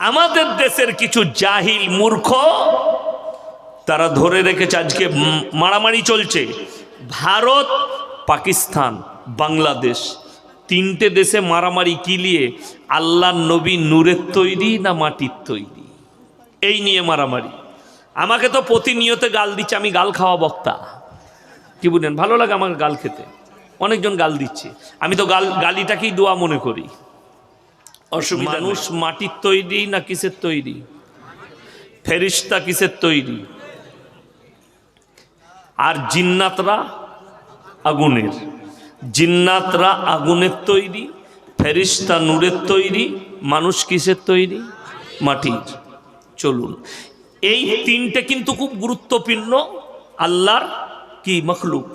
আমাদের দেশের কিছু জাহিল মূর্খ, তারা ধরে রেখেছে আজকে মারামারি চলছে। ভারত, পাকিস্তান, বাংলাদেশ, তিনটে দেশে মারামারি কিলিয়ে আল্লাহ নবী নূরের তৈরি না মাটির তৈরি? এই নিয়ে মারামারি। আমাকে তো প্রতিনিয়ত গাল দিচ্ছে, আমি গাল খাওয়া বক্তা। কি বুঝলেন? ভালো লাগে আমার গাল খেতে। অনেকজন গাল দিচ্ছে। আমি তো গাল, গালিটাকেই দোয়া মনে করি। মানুষ মাটির তৈরি না কিসের তৈরি? ফেরিস্তা কিসের তৈরি? আর জিন্নাতরা আগুনের। জিন্নাতরা আগুনের তৈরি, ফেরিস্তা নূরের তৈরি, মানুষ কিসের তৈরি? মাটির। চলুন। এই তিনটে কিন্তু খুব গুরুত্বপূর্ণ আল্লাহর কি? মখলুক।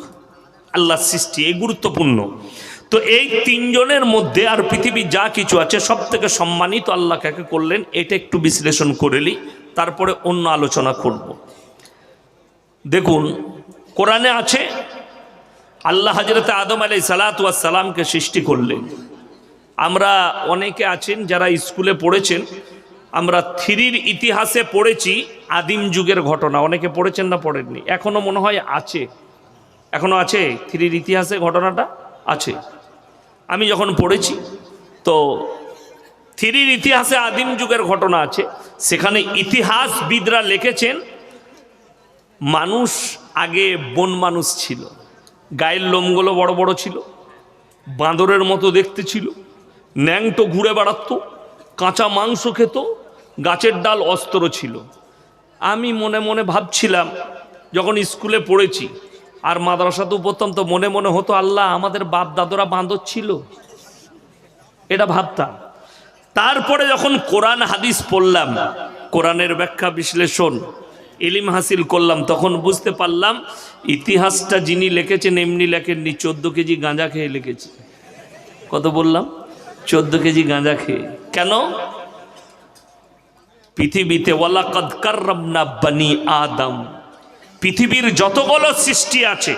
আল্লাহর সৃষ্টি। এই গুরুত্বপূর্ণ। তো এই তিনজনের মধ্যে আর পৃথিবী যা কিছু আছে সব থেকে সম্মানিত আল্লাহ কাকে করলেন, এটা একটু বিশ্লেষণ করে করেলি তারপরে অন্য আলোচনা করব। দেখুন, কোরআনে আছে, আল্লাহ হজরত আদম আলাই সালাতামকে সৃষ্টি করলেন। আমরা অনেকে আছেন যারা স্কুলে পড়েছেন, আমরা থ্রির ইতিহাসে পড়েছি আদিম যুগের ঘটনা। অনেকে পড়েছেন না, পড়েননি। এখনও মনে হয় আছে। এখনও আছে থ্রির ইতিহাসে ঘটনাটা? আছে। আমি যখন পড়েছি, তো থ্রির ইতিহাসে আদিম যুগের ঘটনা আছে। সেখানে ইতিহাসবিদরা লিখেছেন, মানুষ আগে বন মানুষ ছিল। গায়ের লোমগুলো বড় বড় ছিল, বাঁদরের মতো দেখতে ছিল, ন্যাংটো ঘুরে বেড়াতো, কাঁচা মাংস খেত, গাছের ডাল অস্ত্র ছিল। আমি মনে মনে ভাবছিলাম, যখন স্কুলে পড়েছি আর পড়তাম তো মনে মনে হতো, আল্লাহ আমাদের বাপ দাদরা বাঁদর ছিল। এটা ভাবতাম। তারপরে যখন কোরআন হাদিস পড়লাম, কোরআনের ব্যাখ্যা বিশ্লেষণ, ইলিম হাসিল করলাম, তখন বুঝতে পারলাম, ইতিহাসটা যিনি লিখেছেন, এমনি লেখেননি, চোদ্দ কেজি গাঁজা খেয়ে লিখেছে। কত বললাম? চোদ্দ কেজি গাঁজা খেয়ে। কেন? পৃথিবীতে ওয়ালাকাদ কার্রামনা বানি আদম। পৃথিবীর যতগুলো সৃষ্টি আছে,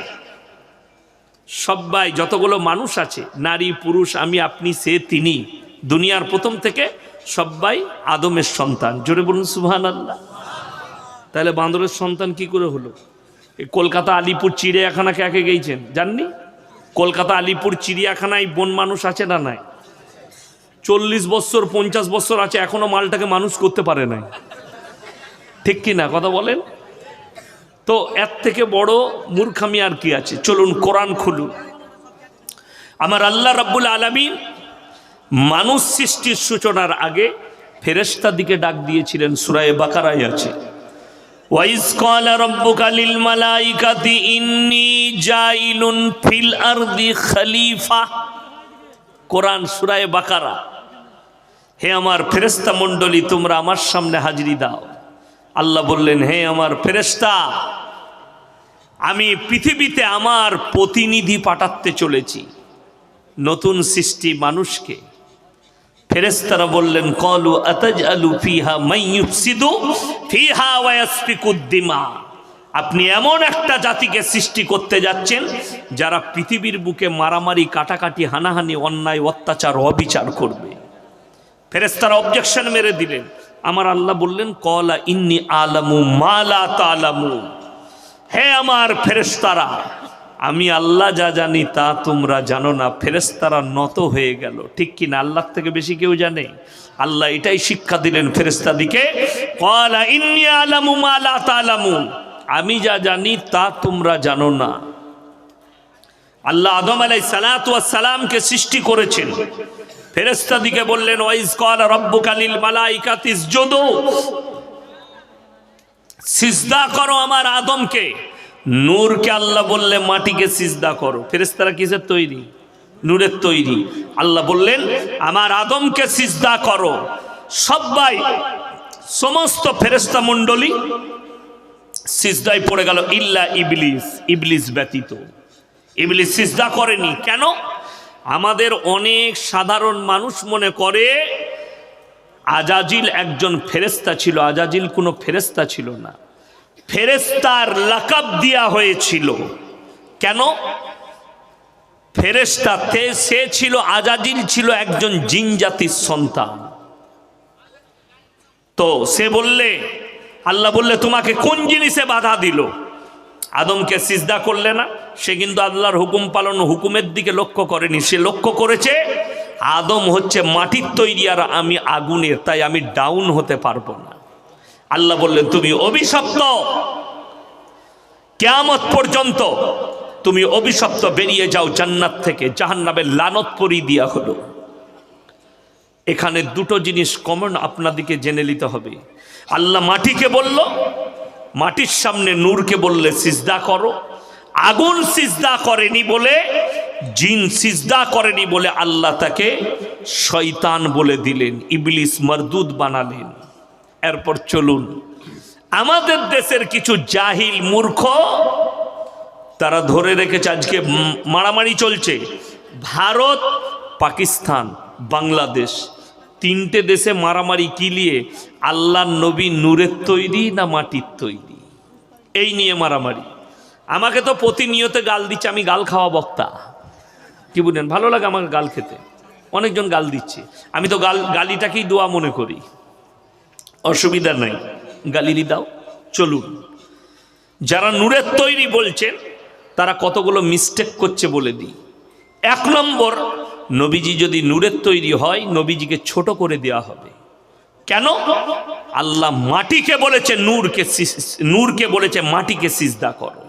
সবাই যতগুলো মানুষ আছে, নারী, পুরুষ, আমি, আপনি, সে, তিনি, দুনিয়ার প্রথম থেকে সবাই আদমের সন্তান। জোরে বলুন সুহান আল্লাহ তাহলে বান্দরের সন্তান কি করে হলো? এই কলকাতা, আলিপুর চিড়িয়াখানা কাকে গেছেন জাননি? কলকাতা, আলিপুর, চিড়িয়াখানায় বন মানুষ আছে না নাই? চল্লিশ বছর, পঞ্চাশ বছর আছে, এখনও মালটাকে মানুষ করতে পারে নাই। ঠিক কি না, কথা বলেন? তো এর থেকে বড় মূর্খামি আর কি আছে? চলুন কোরআন খুলুন। আমার আল্লাহ রাব্বুল আলমিন মানুষ সৃষ্টির সূচনার আগে ফেরেস্তা দিকে ডাক দিয়েছিলেন সুরায় বাকারাই আছে। ওয়াইজ কলা রব্বুকালিল মালাইকাতি ইন্নি জাইলুন ফিল আরদি খলিফা। কোরআন সুরায় বাকারা। হে আমার ফেরেস্তা মণ্ডলী, তোমরা আমার সামনে হাজিরি দাও। আল্লাহ বললেন, হে আমার ফেরেস্তা আমি পৃথিবীতে আমার প্রতিনিধি পাঠাতে চলেছি, নতুন সৃষ্টি মানুষকে। ফেরেস্তারা বললেন, কলু আতাজ আলু ফিহা মাইয়ুফসিদু ফিহা ওয়াসফিকুদ্দিমা আপনি এমন একটা জাতিকে সৃষ্টি করতে যাচ্ছেন, যারা পৃথিবীর বুকে মারামারি, কাটাকাটি, হানাহানি, অন্যায়, অত্যাচার, অবিচার করবে। ফেরেস্তারা অবজেকশন মেরে দিলেন আমার আল্লাহ বললেন, কলা ইন্নি আলামু মালা তালামু। হে আমার ফেরেস্তারা আমি আল্লাহ যা জানি তা তোমরা জানো না। ফেরেস্তারা নত হয়ে গেল। ঠিক কি না? আল্লাহ থেকে বেশি কেউ জানে? আল্লাহ এটাই শিক্ষা দিলেন ফেরেস্তাদিকে কলা ইন্নি আলামু মালা তালামু। আমি যা জানি তা তোমরা জানো না। আল্লাহ আদম আলাই সালাতামকে সৃষ্টি করেছেন। ফেরেস্তা দিকে বললেন ওয়াইজ কল রব্বু কালিল মালাইকাতিস যদু সিজদা করো আমার আদমকে। নূরকে আল্লাহ বললে, মাটিকে সিজদা করো। ফেরেস্তারা কিসের তৈরি? নূরের তৈরি। আল্লাহ বললেন, আমার আদমকে সিজদা করো। সবাই, সমস্ত ফেরেস্তা মণ্ডলী সিজদায় পড়ে গেল, ইল্লা ইবলিস। ইবলিস ব্যতীত। ইবলিস সিজদা করেনি। কেন? আমাদের অনেক সাধারণ মানুষ মনে করে আজাজিল একজন ফেরেস্তা ছিল, আজাজিল কোনো ফেরেস্তা ছিল না। ফেরেস্তার লাকাব দেওয়া হয়েছিল। কেন? ফেরেস্তাতে সে ছিল, আজাজিল ছিল একজন জিন জাতির সন্তান। তো সে বললে, আল্লাহ বললে, তোমাকে কোন জিনিসে বাধা দিল? আদমকে সিজদা করলে না, সে কিন্তু আল্লাহর হুকুম পালন হুকুমের দিকে লক্ষ্য করেনি, সে লক্ষ্য করেছে আদম হচ্ছে মাটির তৈরি আর আমি আগুনের, তাই আমি ডাউন হতে পারব না। আল্লাহ বললেন, তুমি অভিশপ্ত। কেয়ামত পর্যন্ত তুমি অভিশপ্ত, বেরিয়ে যাও জান্নাত থেকে জাহান্নাবের লানত পরিয়ে দিয়া হলো। এখানে দুটো জিনিস কমন আপনাদিকে জেনে নিতে হবে। আল্লাহ মাটিকে বলল মাটির সামনে নূরকে বললে, সিজদা করো। আগুন সিজদা করেনি বলে, জিন সিজদা করেনি বলে আল্লাহ তাকে শয়তান বলে দিলেন, ইবলিস মরদুদ বানালেন। এরপর চলুন, আমাদের দেশের কিছু জাহিল মূর্খ, তারা ধরে রেখেছে আজকে মারামারি চলছে। ভারত, পাকিস্তান, বাংলাদেশ তিনটে দেশে মারামারি কি নিয়ে? আল্লাহ নবী নূরের তৈরি না মাটির তৈরি? এই নিয়ে মারামারি। আমাকে তো প্রতিনিয়ত গাল দিচ্ছে, আমি গাল খাওয়া বক্তা। কি বুঝলেন? ভালো লাগে আমাকে গাল খেতে। অনেকজন গাল দিচ্ছে। আমি তো গাল, গালিটাকেই দোয়া মনে করি। অসুবিধা নাই। গালিলি দাও, চলুন। যারা নূরের তৈরি বলছেন, তারা কতগুলো মিস্টেক করছে বলে দিই। এক নম্বর নবীজি যদি নূরের তৈরি হয়, নবীজিকে ছোট করে দেওয়া হবে। কেন? আল্লাহ মাটিকে বলেছে, নূরকে নূরকে বলেছে, মাটিকে সিজদা করো।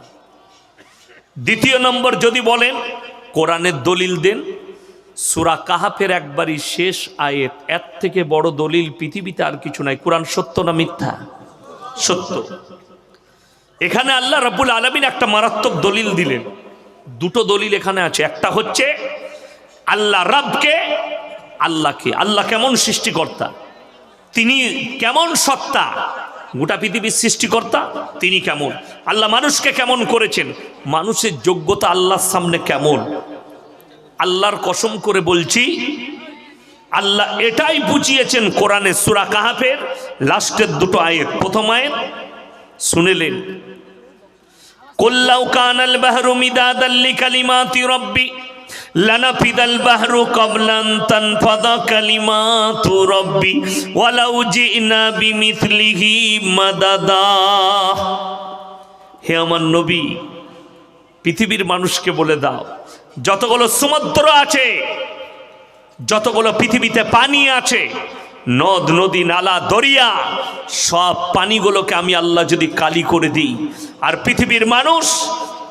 দ্বিতীয় নম্বর যদি বলেন, কোরআনের দলিল দেন, সুরা কাহাফের একবারই শেষ আয়েত, এর থেকে বড় দলিল পৃথিবীতে আর কিছু নাই। কোরআন সত্য না মিথ্যা? সত্য। এখানে আল্লাহ রাব্বুল আলমিন একটা মারাত্মক দলিল দিলেন। দুটো দলিল এখানে আছে। একটা হচ্ছে আল্লাহ রাবকে, আল্লাহকে। আল্লাহ কেমন সৃষ্টিকর্তা? তিনি কেমন সত্তা? গোটা পৃথিবীর সৃষ্টিকর্তা, তিনি কেমন? আল্লাহ মানুষকে কেমন করেছেন? মানুষের যোগ্যতা আল্লাহর সামনে কেমন? আল্লাহর কসম করে বলছি, আল্লাহ এটাই বুঝিয়েছেন কোরআনে সুরা কাহাফের লাস্টের দুটো আয়ের প্রথম আয়েত, শুনেলেন। কল্লাউ কানাল বাহরু মিদাদাল লিকালিমাতি রব্বি লানাফিদাল বাহরু ক্বাবলান তানফাদা কালিমাতু রব্বি, ওয়ালাউ জিনা বিমিথলিহি মাদাদা। হে আমার নবী, পৃথিবীর মানুষকে বলে দাও, যতগুলো সমুদ্র আছে, যতগুলো পৃথিবীতে পানি আছে, নদ, নদী, নালা, দরিয়া, সব পানিগুলোকে আমি আল্লাহ যদি কালি করে দিই। আর পৃথিবীর মানুষ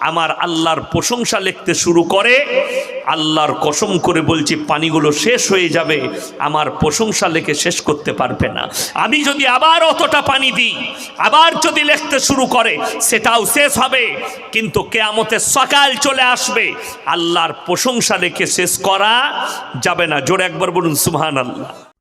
আমার আল্লাহর প্রশংসা লিখতে শুরু করে, আল্লাহর কসম করে বলছি পানিগুলো শেষ হয়ে যাবে, আমার প্রশংসা লেখে শেষ করতে পারবে না। আমি যদি আবার অতটা পানি দিই, আবার যদি লিখতে শুরু করে, সেটাও শেষ হবে। কিন্তু কেয়ামতে সকাল চলে আসবে, আল্লাহর প্রশংসা লেখে শেষ করা যাবে না। জোরে একবার বলুন সুহান আল্লাহ